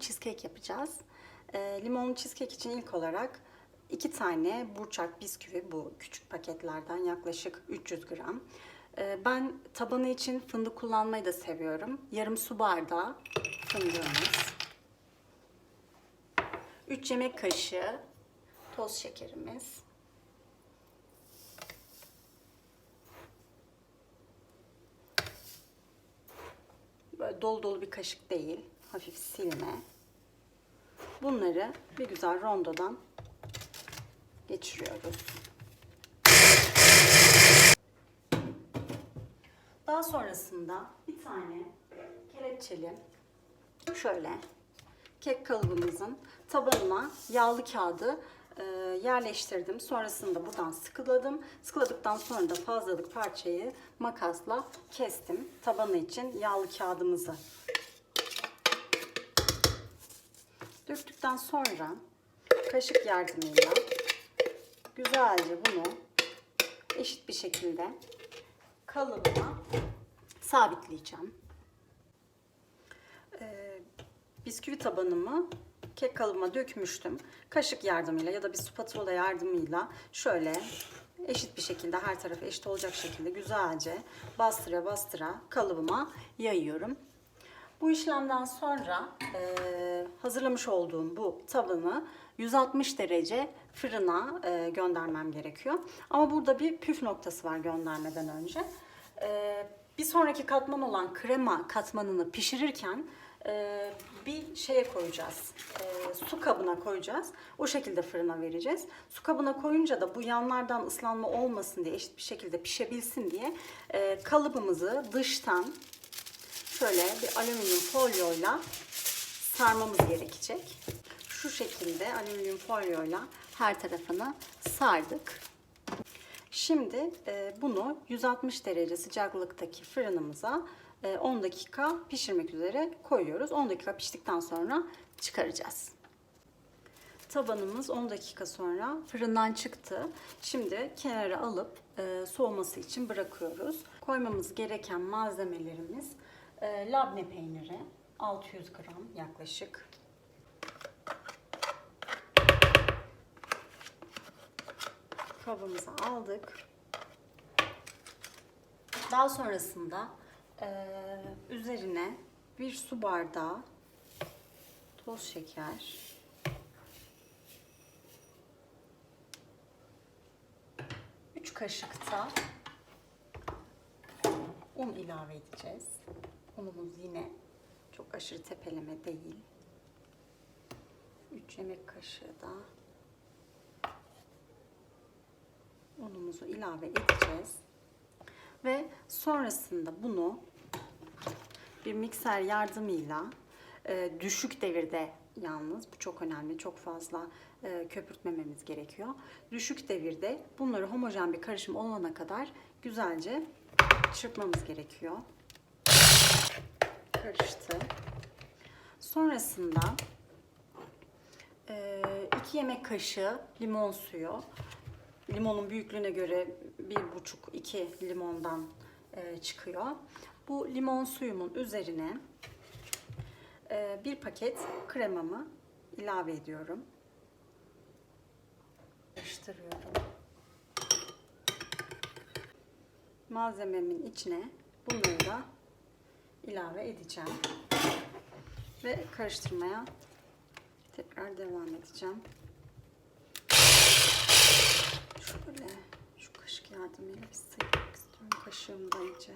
cheesecake yapacağız. Ee, limonlu cheesecake için ilk olarak iki tane burçak bisküvi bu küçük paketlerden yaklaşık 300 gram. Ee, ben tabanı için fındık kullanmayı da seviyorum. Yarım su bardağı fındığımız. 3 yemek kaşığı toz şekerimiz. Böyle dolu dolu bir kaşık değil. Hafif silme. Bunları bir güzel rondodan geçiriyoruz. Daha sonrasında bir tane kelepçeli şöyle kek kalıbımızın tabanına yağlı kağıdı e, yerleştirdim. Sonrasında buradan sıkıladım. Sıkıladıktan sonra da fazlalık parçayı makasla kestim. Tabanı için yağlı kağıdımızı döktükten sonra kaşık yardımıyla güzelce bunu eşit bir şekilde kalıbıma sabitleyeceğim. Ee, bisküvi tabanımı kek kalıbıma dökmüştüm. Kaşık yardımıyla ya da bir spatula yardımıyla şöyle eşit bir şekilde her tarafı eşit olacak şekilde güzelce bastıra bastıra kalıbıma yayıyorum. Bu işlemden sonra e, hazırlamış olduğum bu tabanı 160 derece fırına e, göndermem gerekiyor. Ama burada bir püf noktası var göndermeden önce. E, bir sonraki katman olan krema katmanını pişirirken e, bir şeye koyacağız. E, su kabına koyacağız. O şekilde fırına vereceğiz. Su kabına koyunca da bu yanlardan ıslanma olmasın diye eşit bir şekilde pişebilsin diye e, kalıbımızı dıştan şöyle bir alüminyum folyoyla sarmamız gerekecek. Şu şekilde alüminyum folyoyla her tarafını sardık. Şimdi e, bunu 160 derece sıcaklıktaki fırınımıza e, 10 dakika pişirmek üzere koyuyoruz. 10 dakika piştikten sonra çıkaracağız. Tabanımız 10 dakika sonra fırından çıktı. Şimdi kenara alıp e, soğuması için bırakıyoruz. Koymamız gereken malzemelerimiz e, labne peyniri 600 gram yaklaşık. Kabımıza aldık. Daha sonrasında e, üzerine bir su bardağı toz şeker, üç kaşık da un ilave edeceğiz. Unumuz yine çok aşırı tepeleme değil. 3 yemek kaşığı da unumuzu ilave edeceğiz. Ve sonrasında bunu bir mikser yardımıyla e, düşük devirde yalnız bu çok önemli çok fazla e, köpürtmememiz gerekiyor. Düşük devirde bunları homojen bir karışım olana kadar güzelce çırpmamız gerekiyor. Karıştı. Sonrasında 2 yemek kaşığı limon suyu. Limonun büyüklüğüne göre 1,5-2 limondan e, çıkıyor. Bu limon suyumun üzerine e, bir paket kremamı ilave ediyorum. Karıştırıyorum. Malzememin içine bunları da ilave edeceğim. Ve karıştırmaya tekrar devam edeceğim. Şöyle şu kaşık yardımıyla bir saymak istiyorum. Kaşığımda iyice.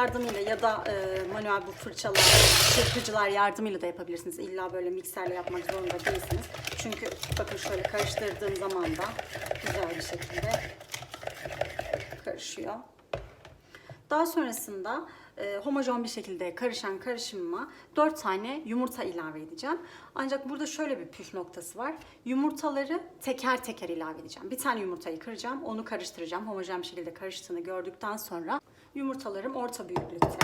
Yardımıyla ya da e, manuel bu fırçalar, çırpıcılar yardımıyla da yapabilirsiniz. İlla böyle mikserle yapmak zorunda değilsiniz. Çünkü bakın şöyle karıştırdığım zaman da güzel bir şekilde karışıyor. Daha sonrasında e, homojen bir şekilde karışan karışımıma 4 tane yumurta ilave edeceğim. Ancak burada şöyle bir püf noktası var. Yumurtaları teker teker ilave edeceğim. Bir tane yumurtayı kıracağım, onu karıştıracağım. Homojen bir şekilde karıştığını gördükten sonra yumurtalarım orta büyüklükte.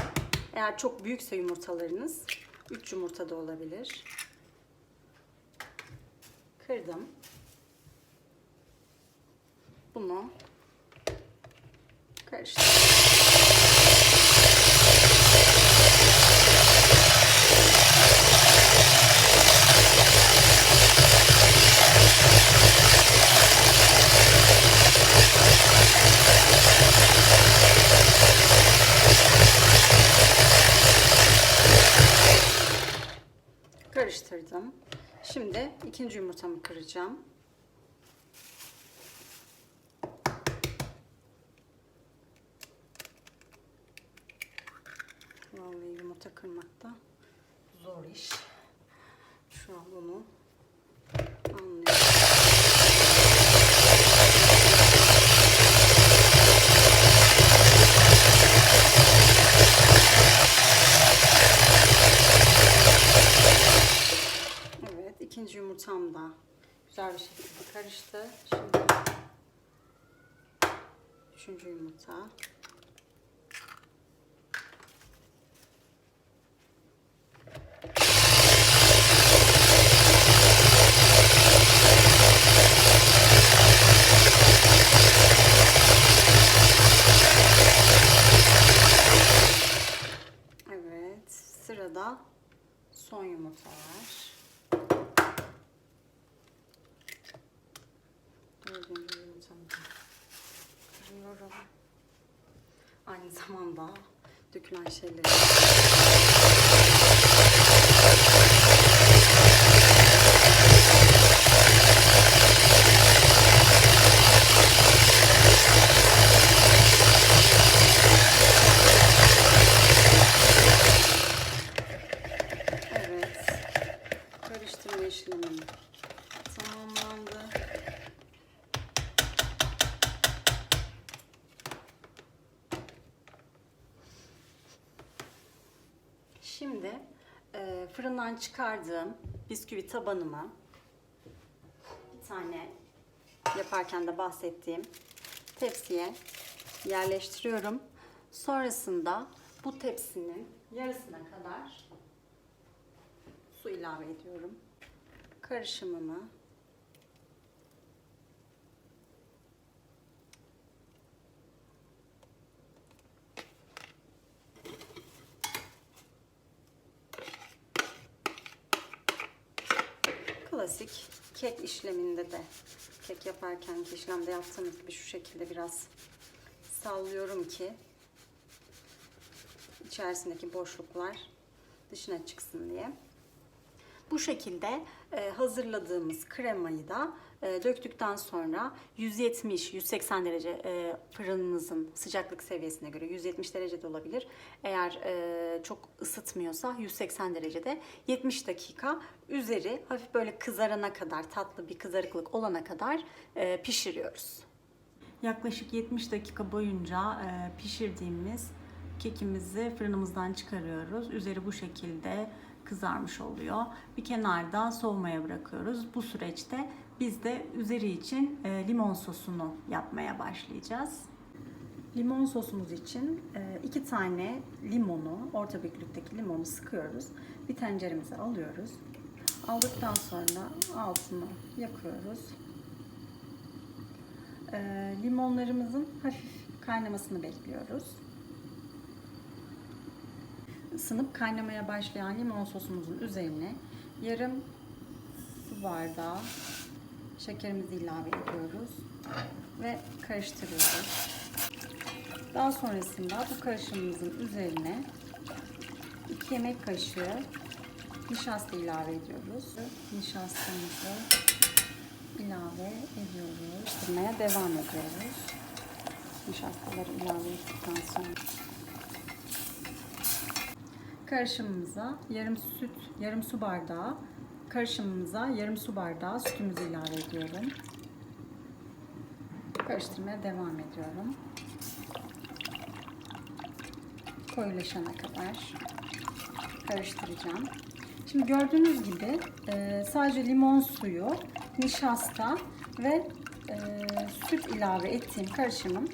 Eğer çok büyükse yumurtalarınız 3 yumurta da olabilir. Kırdım. Bunu karıştırdım. Karıştırdım. Şimdi ikinci yumurtamı kıracağım. Vallahi yumurta kırmak da zor iş. Şu an bunu anlıyorum. İkinci yumurtam da güzel bir şekilde karıştı. Şimdi üçüncü yumurta. Evet, sırada son yumurta var. Dördüncü yumurtamı da kırıyorum. Aynı zamanda dökülen şeyleri Evet. Karıştırma işlemim tamamlandı. Çıkardığım bisküvi tabanıma bir tane yaparken de bahsettiğim tepsiye yerleştiriyorum. Sonrasında bu tepsinin yarısına kadar su ilave ediyorum. Karışımımı klasik kek işleminde de kek yaparken ki işlemde yaptığımız gibi şu şekilde biraz sallıyorum ki içerisindeki boşluklar dışına çıksın diye. Bu şekilde e, hazırladığımız kremayı da e, döktükten sonra 170-180 derece e, fırınınızın sıcaklık seviyesine göre 170 derece de olabilir. Eğer e, çok ısıtmıyorsa 180 derecede 70 dakika üzeri hafif böyle kızarana kadar tatlı bir kızarıklık olana kadar e, pişiriyoruz. Yaklaşık 70 dakika boyunca e, pişirdiğimiz kekimizi fırınımızdan çıkarıyoruz. Üzeri bu şekilde kızarmış oluyor. Bir kenarda soğumaya bırakıyoruz. Bu süreçte biz de üzeri için e, limon sosunu yapmaya başlayacağız. Limon sosumuz için e, iki tane limonu, orta büyüklükteki limonu sıkıyoruz. Bir tenceremize alıyoruz. Aldıktan sonra altını yakıyoruz. E, limonlarımızın hafif kaynamasını bekliyoruz. Isınıp kaynamaya başlayan limon sosumuzun üzerine yarım su bardağı şekerimizi ilave ediyoruz ve karıştırıyoruz. Daha sonrasında bu karışımımızın üzerine 2 yemek kaşığı nişasta ilave ediyoruz. Nişastamızı ilave ediyoruz. Karıştırmaya devam ediyoruz. Nişastaları ilave ettikten sonra Karışımımıza yarım süt, yarım su bardağı karışımımıza yarım su bardağı sütümüzü ilave ediyorum. Karıştırmaya devam ediyorum. Koyulaşana kadar karıştıracağım. Şimdi gördüğünüz gibi e, sadece limon suyu, nişasta ve e, süt ilave ettiğim karışımın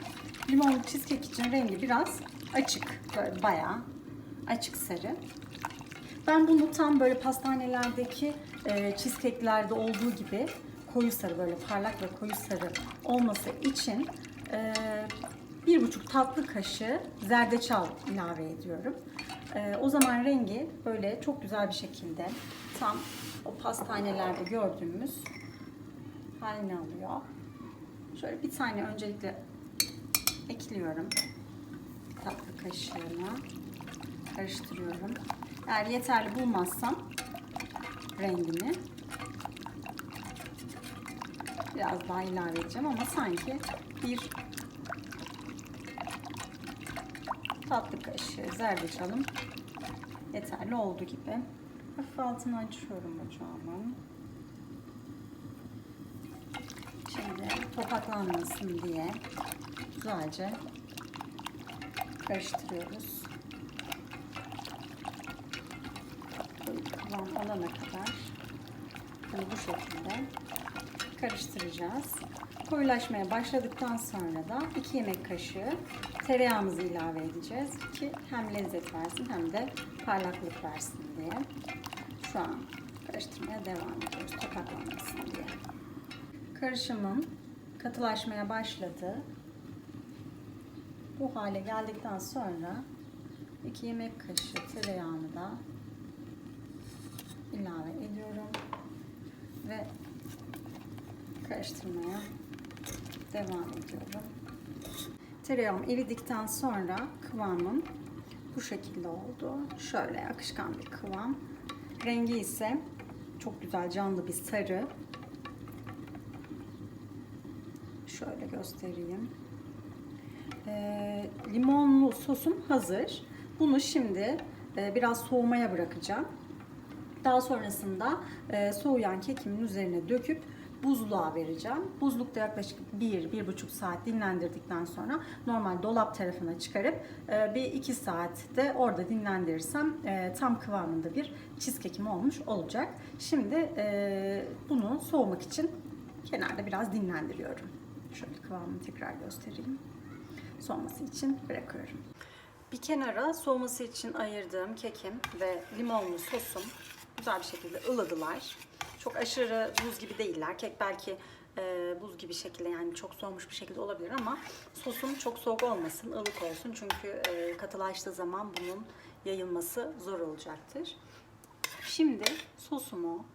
limonlu cheesecake için rengi biraz açık. Böyle bayağı açık sarı. Ben bunu tam böyle pastanelerdeki e, cheesecake'lerde olduğu gibi koyu sarı böyle parlak ve koyu sarı olması için e, bir buçuk tatlı kaşığı zerdeçal ilave ediyorum. E, o zaman rengi böyle çok güzel bir şekilde tam o pastanelerde gördüğümüz halini alıyor. Şöyle bir tane öncelikle ekliyorum tatlı kaşığına karıştırıyorum. Eğer yeterli bulmazsam rengini biraz daha ilave edeceğim ama sanki bir tatlı kaşığı zerdeçalım yeterli oldu gibi. Hafif altını açıyorum ocağımın. Şimdi topaklanmasın diye güzelce karıştırıyoruz. Böyle kıvam alana kadar bunu bu şekilde karıştıracağız. Koyulaşmaya başladıktan sonra da 2 yemek kaşığı tereyağımızı ilave edeceğiz ki hem lezzet versin hem de parlaklık versin diye. Şu an karıştırmaya devam ediyoruz topaklanmasın diye. Karışımım katılaşmaya başladı. Bu hale geldikten sonra 2 yemek kaşığı tereyağını da ilave ediyorum ve karıştırmaya devam ediyorum. Tereyağım eridikten sonra kıvamım bu şekilde oldu. Şöyle akışkan bir kıvam. Rengi ise çok güzel canlı bir sarı. Şöyle göstereyim. Ee, limonlu sosum hazır. Bunu şimdi e, biraz soğumaya bırakacağım. Daha sonrasında e, soğuyan kekimin üzerine döküp buzluğa vereceğim. Buzlukta yaklaşık 1-1,5 saat dinlendirdikten sonra normal dolap tarafına çıkarıp e, bir 2 saatte orada dinlendirirsem e, tam kıvamında bir cheesecake'im olmuş olacak. Şimdi e, bunu soğumak için kenarda biraz dinlendiriyorum. Şöyle kıvamını tekrar göstereyim. Soğuması için bırakıyorum. Bir kenara soğuması için ayırdığım kekim ve limonlu sosum güzel bir şekilde ılıdılar. Çok aşırı buz gibi değiller. Kek belki e, buz gibi şekilde yani çok soğumuş bir şekilde olabilir ama sosum çok soğuk olmasın, ılık olsun. Çünkü e, katılaştığı zaman bunun yayılması zor olacaktır. Şimdi sosumu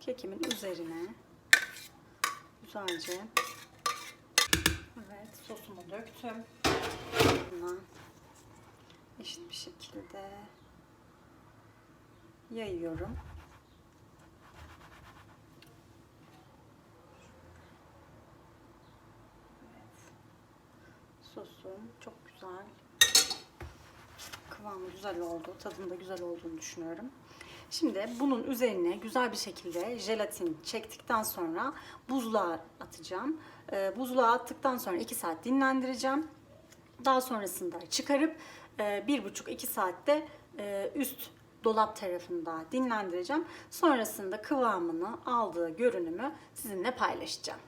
kekimin üzerine güzelce evet sosumu döktüm. Buna eşit bir şekilde yayıyorum. Sosum çok güzel. Kıvamı güzel oldu. Tadında güzel olduğunu düşünüyorum. Şimdi bunun üzerine güzel bir şekilde jelatin çektikten sonra buzluğa atacağım. Ee, buzluğa attıktan sonra 2 saat dinlendireceğim. Daha sonrasında çıkarıp 1,5-2 saatte e, üst dolap tarafında dinlendireceğim. Sonrasında kıvamını aldığı görünümü sizinle paylaşacağım.